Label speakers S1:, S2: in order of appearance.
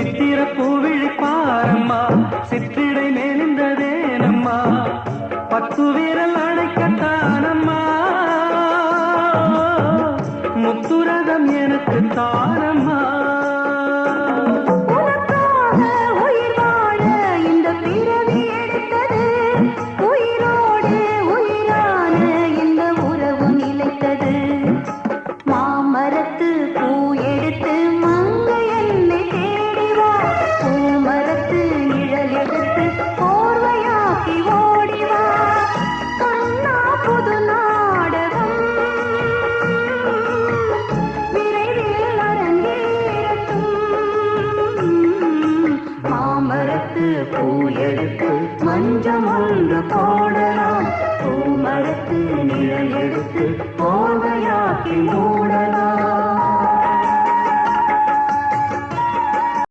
S1: சித்திர பூவிழி பாரம்மா சிற்றிடை மேலிந்ததேனம்மா பத்து வீரல் அடைக்கத்தானம்மா முத்துரகம் எனக்கு தானம்மா.
S2: மரத்து உயிர் பார்த்து பூ எடுத்து மஞ்சம் ஒன்று போடலாம் பூமரத்து நிழல் எடுத்து போவையாக்கி மூடலாம்